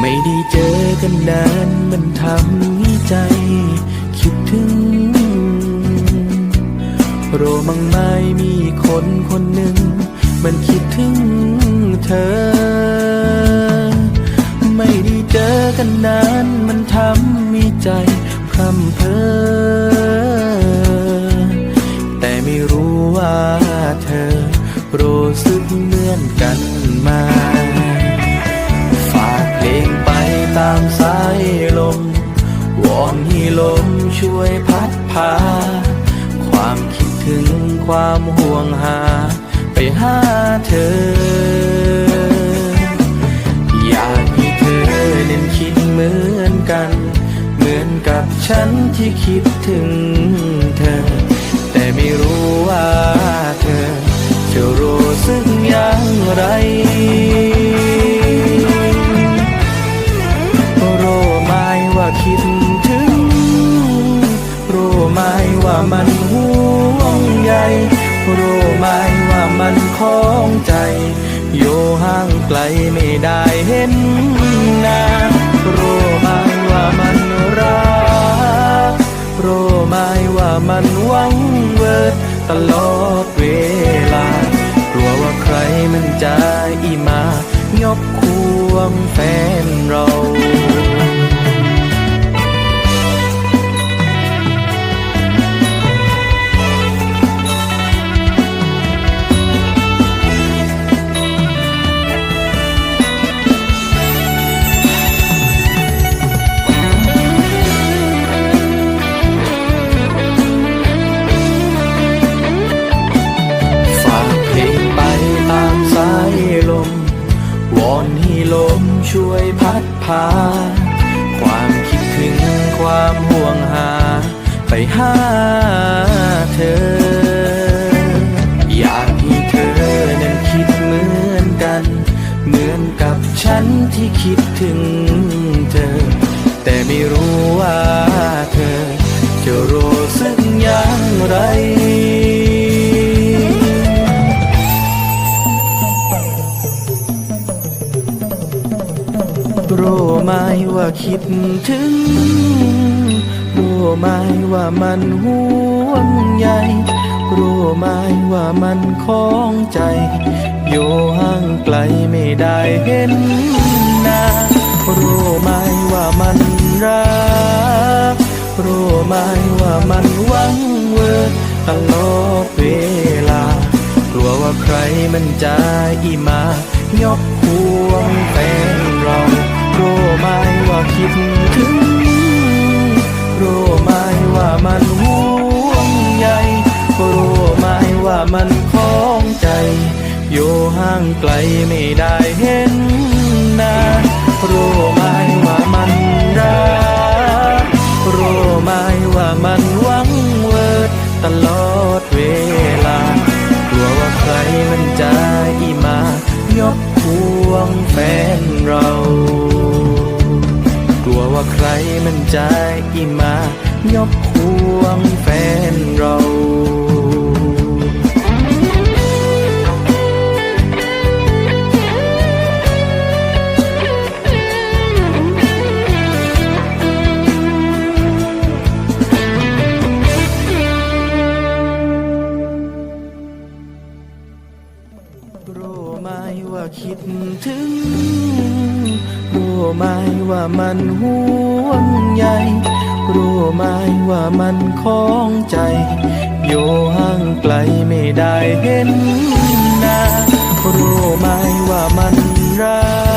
ไม่ได้เจอกันนานมันทำให้ใจ คิดถึง โรมังไม่มีคนคนหนึ่ง มันคิดถึงเธอ ไม่ได้เจอกันนานมันทำให้ใจพร่ำเพอแต่ไม่รู้ว่าเธอรู้สึกเหมือนกันไหมา ตามสายลม วอนให้ลมช่วยพัดพา ความคิดถึงความห่วงหา ไปหาเธอ อยากให้เธอนั้นคิดเหมือนกัน เหมือนกับฉันที่คิดถึงเธอ แต่ไม่รู้ว่าเธอ จะรู้สึกอย่างไร มว่ามันห่วงใยรู้ไหมว่ามันคองใจอยู่ห่างไกลไม่ได้เห็นหน้ารู้ไหมว่ามันรักรู้ไหมว่ามันหวังเวิดตลอดเวลากลัวว่าใครมันจะอีมา ยกควงแฟนเรา พัดพา ความคิดถึงความห่วงหา ไปหาเธอ อยากให้เธอนั้นคิดเหมือนกัน เหมือนกับฉันที่คิดถึง คิดถึงรู้ไหมว่ามันห่วงใยรู้ไหมว่ามันคล้องใจ อยู่ห่างไกลไม่ได้เห็นหน้ารู้ไหมว่ามันรัก รู้ไหมว่ามันหวังเวิร์ตลอดเวลา กลัวว่าใครมันจะอีมายกควงแฟนเรารู้ไหมว่า คิดถึงรู้ไหมว่ามันห่วงใยรู้ไหมว่ามันคล้องใจ อยู่ห่างไกลไม่ได้ มันจะอีมายกควงแฟนเรารู้ไหมว่าคิดถึง รู้ไหมว่ามันห่วงใยรู้ไหมว่ามันคล้องใจ อยู่ห่างไกลไม่ได้เห็นหน้ารู้ไหมว่ามันรัก